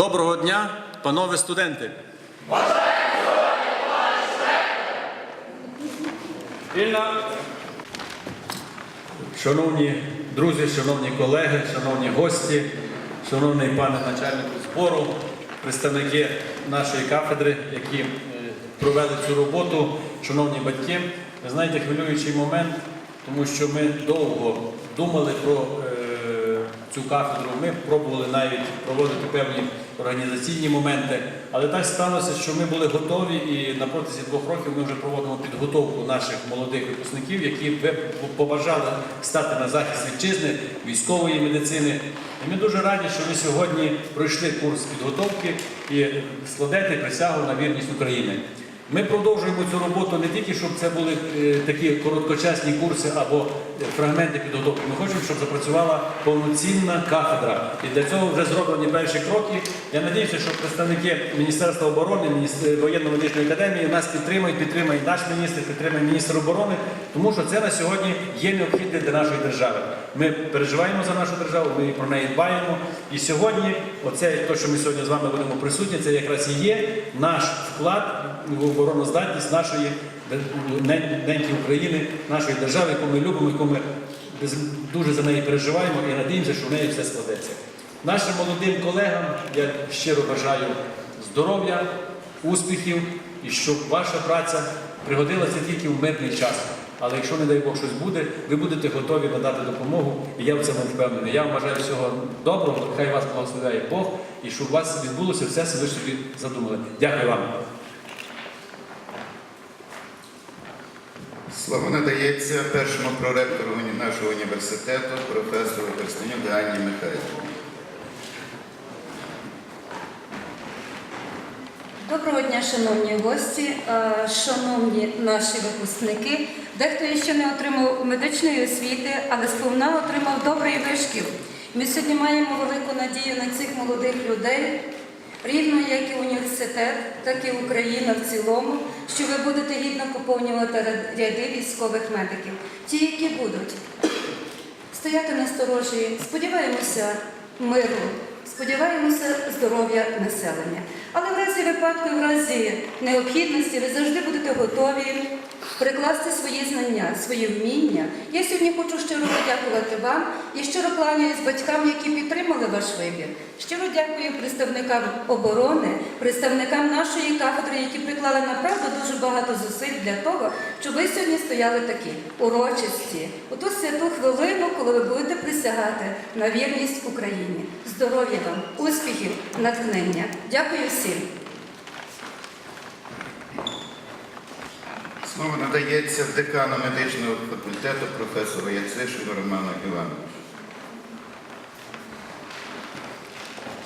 Доброго дня, панове студенти! Вільна. Шановні друзі, шановні колеги, шановні гості, шановний пане начальнику збору, представники нашої кафедри, які е, провели цю роботу, шановні батьки, ви знаєте, хвилюючий момент, тому що ми довго думали про е, цю кафедру. Ми пробували навіть проводити певні організаційні моменти, але так сталося, що ми були готові, і на протязі двох років ми вже проводимо підготовку наших молодих випускників, які побажали стати на захист вітчизни, військової медицини. І ми дуже раді, що ви сьогодні пройшли курс підготовки і складете присягу на вірність України. Ми продовжуємо цю роботу не тільки, щоб це були е, такі короткочасні курси або е, фрагменти підготовки. Ми хочемо, щоб запрацювала повноцінна кафедра. І для цього вже зроблені перші кроки. Я надіюся, що представники Міністерства оборони, Міністр- воєнно-медичної академії нас підтримують, підтримує наш міністр, підтримує міністр оборони, тому що це на сьогодні є необхідне для нашої держави. Ми переживаємо за нашу державу, ми про неї дбаємо. І сьогодні, оце те, що ми сьогодні з вами будемо присутні, це якраз і є наш вклад в обороноздатність нашої неньки України, нашої держави, яку ми любимо, яку ми дуже за неї переживаємо і надіємося, що в неї все складеться. Нашим молодим колегам я щиро бажаю здоров'я, успіхів і щоб ваша праця пригодилася тільки в мирний час. Але якщо, не дай Бог, щось буде, ви будете готові надати допомогу, і я в цьому впевнений. Я вам бажаю всього доброго, хай вас благословляє Бог, і щоб у вас відбулося все, що ви собі задумали. Дякую вам. Слово надається першому проректору нашого університету, професору Перстенюк Ганні Михайлівні. Доброго дня, шановні гості, е, шановні наші випускники. Дехто ще не отримав медичної освіти, але сповна отримав добрий вишкіл. Ми сьогодні маємо велику надію на цих молодих людей, рівно як і університет, так і Україна в цілому, що ви будете гідно поповнювати ряди військових медиків, ті, які будуть стояти на сторожі. Сподіваємося миру, сподіваємося здоров'я населення. Але в разі випадку, в разі необхідності ви завжди будете готові прикласти свої знання, свої вміння. Я сьогодні хочу щиро подякувати вам і щиро кланяюсь батькам, які підтримали ваш вибір. Щиро дякую представникам оборони, представникам нашої кафедри, які приклали направду дуже багато зусиль для того, щоб ви сьогодні стояли такі урочисті, у ту святу хвилину, коли ви будете присягати на вірність Україні. Здоров'я вам, успіхів, натхнення. Дякую всім. Слово надається декану медичного факультету професору Яцишину Роману Івановичу.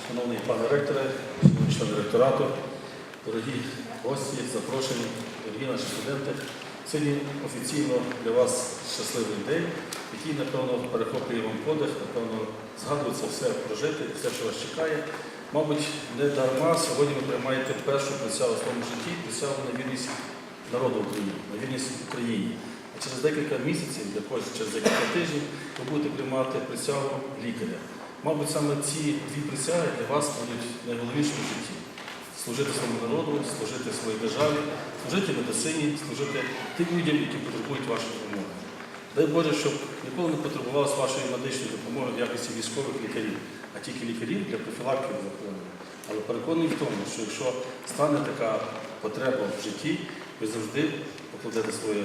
Шановний пане ректоре, шановні члени ректорату, дорогі гості, запрошені, дорогі наші студенти. Сьогодні офіційно для вас щасливий день, який, напевно, перехоплює вам подих, напевно, згадується все прожити, все, що вас чекає. Мабуть, не дарма сьогодні ви приймаєте першу присягу в своєму житті, присягу на вірність народу України, на вірність Україні. А через декілька місяців, для когось через декілька тижнів, ви будете приймати присягу лікаря. Мабуть, саме ці дві присяги для вас будуть найголовнішими в житті. Служити своєму народу, служити своїй державі, служити медицині, служити тим людям, які потребують вашої допомоги. Дай Боже, щоб ніколи не потребувалося вашої медичної допомоги в якості військових лікарів, а тільки лікарів для профілактики захворювань. Але переконаний в тому, що якщо стане така потреба в житті, ви завжди покладете своє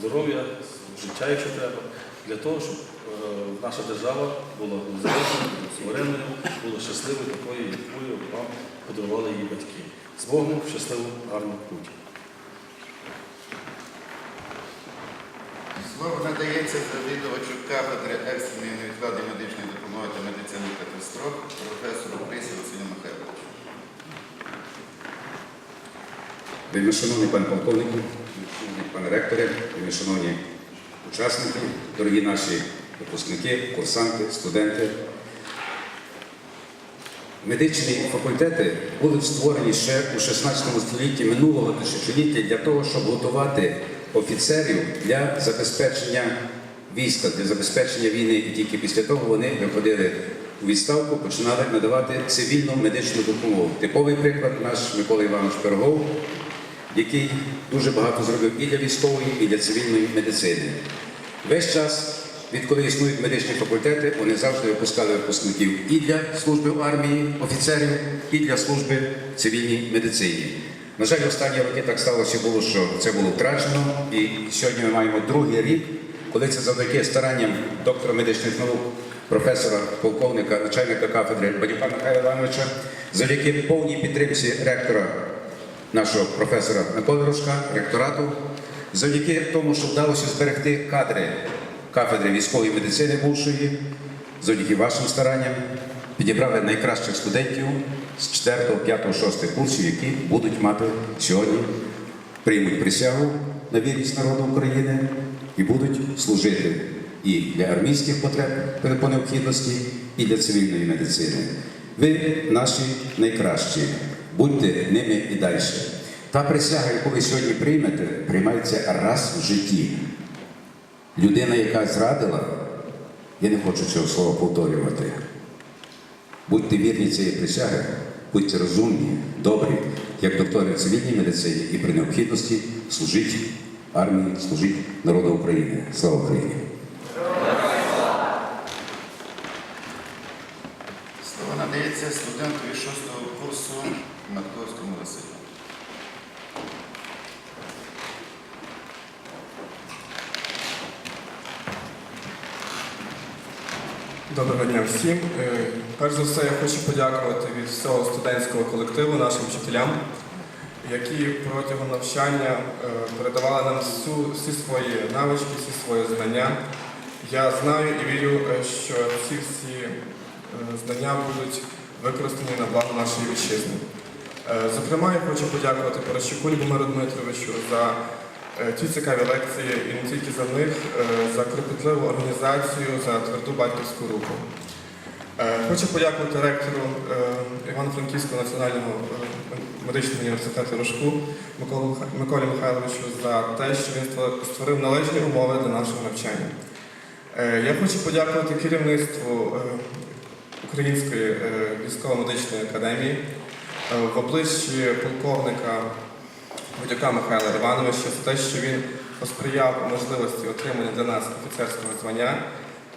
здоров'я, життя, якщо треба, для того, щоб е, наша держава була незалежною, суверенною, була щасливою такою, якою вам подарували її батьки. З Богом щасливу, гарну путь. Слово надається завідувачу кафедри екстреної невідкладної медичної допомоги та медицини катастроф професору Присі Василю Михайловичу. Вельми шановний пане полковнику, пане ректоре, шановні учасники, дорогі наші випускники, курсанти, студенти. Медичні факультети були створені ще у 16 столітті минулого тисячоліття для того, щоб готувати офіцерів для забезпечення війська, для забезпечення війни, і тільки після того вони виходили у відставку починали надавати цивільну медичну допомогу. Типовий приклад наш Микола Іванович Пирогов, який дуже багато зробив і для військової, і для цивільної медицини. Весь час, відколи існують медичні факультети, вони завжди випускали випускників і для служби в армії, офіцерів, і для служби в цивільній медицині. На жаль, останні роки так сталося було, що це було втрачено, і сьогодні ми маємо другий рік, коли це завдяки старанням доктора медичних наук, професора, полковника, начальника кафедри Бадюка Михайла Івановича, завдяки повній підтримці ректора нашого професора Миколи Рожка, ректорату, завдяки тому, що вдалося зберегти кадри кафедри військової медицини бувшої, завдяки вашим старанням, підібрали найкращих студентів з 4, 5, 6 курсів, які будуть мати сьогодні, приймуть присягу на вірність народу України і будуть служити і для армійських потреб по необхідності, і для цивільної медицини. Ви наші найкращі. Будьте ними і далі. Та присяга, яку ви сьогодні приймете, приймається раз в житті. Людина, яка зрадила, я не хочу цього слова повторювати. Будьте вірні цієї присяги, будьте розумні, добрі, як доктори цивільній медицині і при необхідності служіть армії, служіть народу України. Слава Україні! Слово надається студентові шостого курсу Матковському Василю. Доброго дня всім. Е, Перш за все, я хочу подякувати від всього студентського колективу нашим вчителям, які протягом навчання е, передавали нам всю, всі свої навички, всі свої знання. Я знаю і вірю, е, що ці всі знання будуть використані на благо нашої вітчизни. Е, Зокрема, я хочу подякувати Порощуку Любомиру Дмитровичу за е, ті цікаві лекції і не тільки за них, е, за кропітливу організацію, за тверду батьківську руку. Хочу подякувати ректору Івано-Франківського національного медичного університету Рожку Миколі Михайловичу за те, що він створив належні умови для нашого навчання. Я хочу подякувати керівництву Української військово-медичної академії в обличчі полковника Будяка Михайла Івановича за те, що він посприяв можливості отримання для нас офіцерського звання.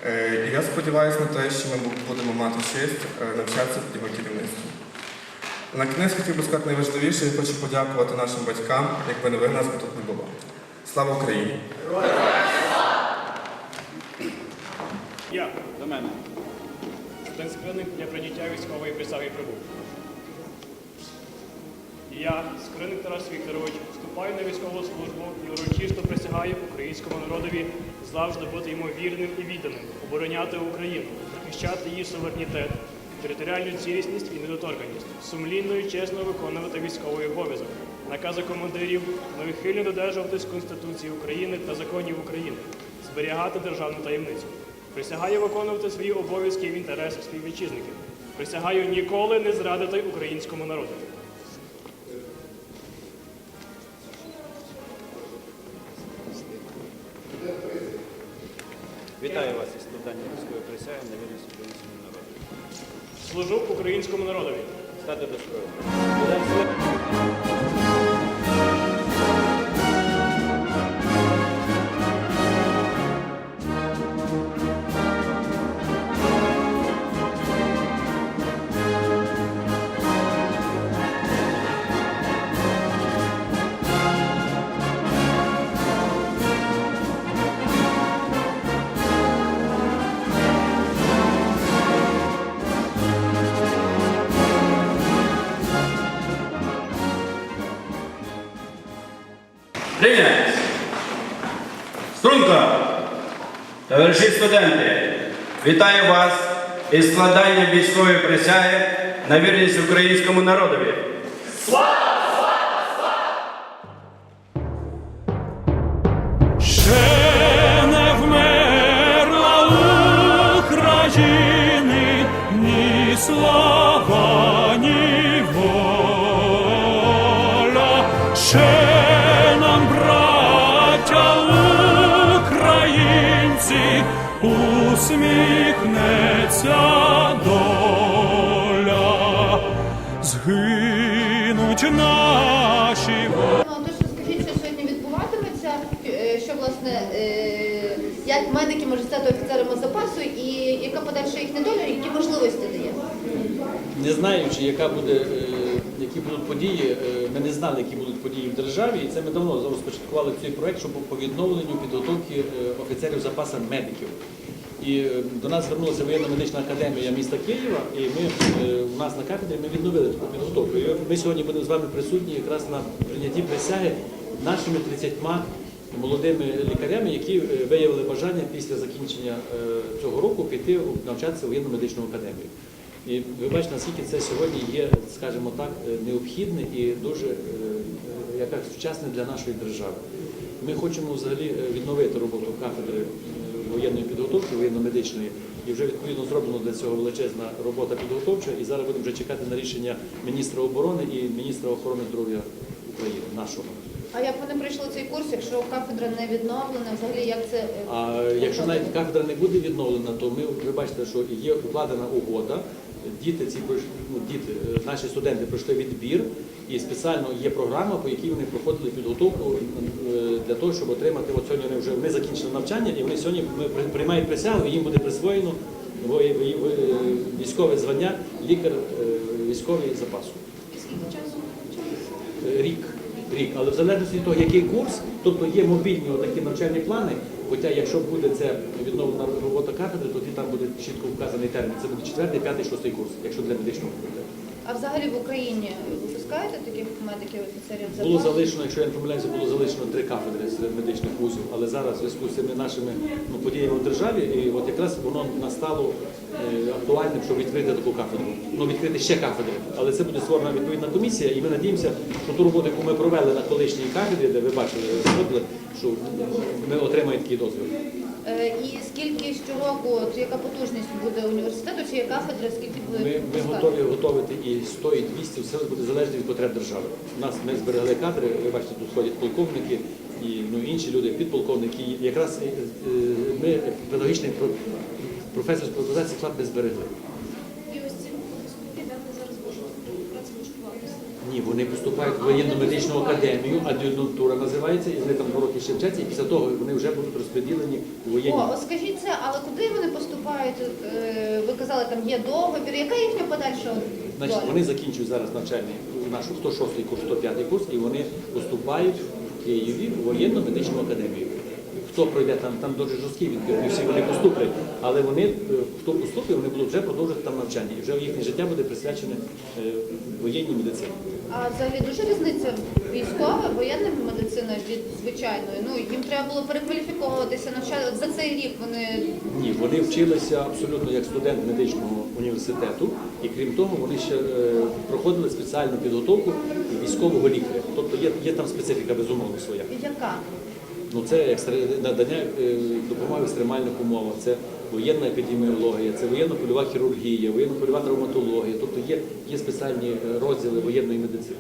Е, І я сподіваюся на те, що ми будемо мати честь е, навчатися під його керівництвом. На кінець хотів би сказати найважливіше, я хочу подякувати нашим батькам, якби не ви нас би тут не було. Слава Україні! Я до мене. Студент Скриник для прийняття військової присяги прибув. Я, Скриник Тарас Вікторович, вступаю на військову службу і урочисто присягаю українському народові завжди бути йому вірним і відданим, обороняти Україну, захищати її суверенітет, територіальну цілісність і недоторканність, сумлінно і чесно виконувати військовий обов'язок, накази командирів, невихильно додержуватись Конституції України та законів України, зберігати державну таємницю. Присягаю виконувати свої обов'язки в інтересах співвітчизників. Присягаю ніколи не зрадити українському народу. Служу українському народові. Стати до Будемо Струнко! Товариші студенти, вітаю вас із складанням військової присяги на вірність українському народові. Не вмерла України ні слава, Українці, усміхнеться доля, згинуть наші. Ну, то що скажіть, що сьогодні відбуватиметься, е, що власне е, як медики можуть стати офіцерами запасу, і яка подальша їхня доля, які можливості дає? Не знаючи, яка буде, е, які будуть події, е, ми не знали, які будуть події в державі, і це ми давно розпочаткували цей проект, щоб по відновленню підготовки е, офіцерів запасу медиків. І е, до нас звернулася воєнна медична академія міста Києва, і ми у нас на кафедрі ми відновили таку підготовку. І ми сьогодні будемо з вами присутні якраз на прийнятті присяги нашими 30 молодими лікарями, які виявили бажання після закінчення цього року піти навчатися в воєнну медичну академію. І ви бачите, наскільки це сьогодні є, скажімо так, е, необхідне і дуже е, е, яка сучасне для нашої держави. Ми хочемо взагалі відновити роботу кафедри воєнної підготовки, воєнно-медичної, і вже відповідно зроблено для цього величезна робота підготовча. І зараз будемо вже чекати на рішення міністра оборони і міністра охорони здоров'я України, нашого. А як вони пройшли цей курс, якщо кафедра не відновлена, взагалі як це А якщо навіть кафедра не буде відновлена, то ми ви бачите, що є укладена угода. Діти ці ну, діти, е, наші студенти пройшли відбір, і спеціально є програма, по якій вони проходили підготовку е, для того, щоб отримати. От сьогодні вони вже вони закінчили навчання, і вони сьогодні приймають присягу, і їм буде присвоєно во- во- во- військове звання лікар е, військовий запасу. скільки часу? Е, Рік. Рік, але в залежності від того, який курс, тобто є мобільні такі навчальні плани. Хоча, якщо буде це відновлена робота кафедри, тоді там буде чітко вказаний термін. Це буде четвертий, п'ятий, шостий курс, якщо для медичного факультету. А взагалі в Україні випускаєте таких медиків, офіцерів Було залишено, якщо я не помиляюся, було залишено три кафедри серед медичних вузів, але зараз в зв'язку з цими нашими ну, подіями в державі, і от якраз воно настало е, актуальним, щоб відкрити таку кафедру. Ну, відкрити ще кафедри. Але це буде створена відповідна комісія, і ми надіємося, що ту роботу, яку ми провели на колишній кафедрі, де ви бачили, що ми отримаємо такий дозвіл. Е, І скільки щороку, чи яка потужність буде університету, чи є кафедра, скільки буде Ми, ми готові готувати і 100, і 200, все буде залежно від потреб держави. У нас ми зберегли кадри, ви бачите, тут ходять полковники і ну, інші люди, підполковники. І Якраз е, е, ми педагогічний про- професор з склад ми зберегли. І ось ці випускники, де вони зараз можуть працевлаштуватися? Ні, вони поступають в воєнну медичну академію, адюнктура називається, і вони там два роки ще вчаться, і після того вони вже будуть розподілені у воєнні. О, скажіть це, але куди вони поступають? Е, Ви казали, там є договір. Яка їхня подальша Значить, доля? вони закінчують зараз навчальний наш 106 курс, 105 курс, і вони поступають в Києві в воєнну медичну академію. Хто пройде там, там дуже жорсткий відбір, не всі вони поступлять, але вони, е, хто поступить, вони будуть вже продовжувати там навчання. І вже їхнє життя буде присвячене е, воєнній медицині. А взагалі дуже різниця військова, воєнна медицина від звичайної. Ну їм треба було перекваліфіковуватися, навчати. От за цей рік вони Ні, вони вчилися абсолютно як студент медичного університету, і крім того, вони ще е, проходили спеціальну підготовку військового лікаря. Тобто є, є там специфіка безумовно своя. яка? Ну це екстре- надання е, допомоги в екстремальних умовах, це воєнна епідеміологія, це воєнно-польова хірургія, воєнно-польова травматологія. Тобто є, спеціальні е, розділи воєнної медицини.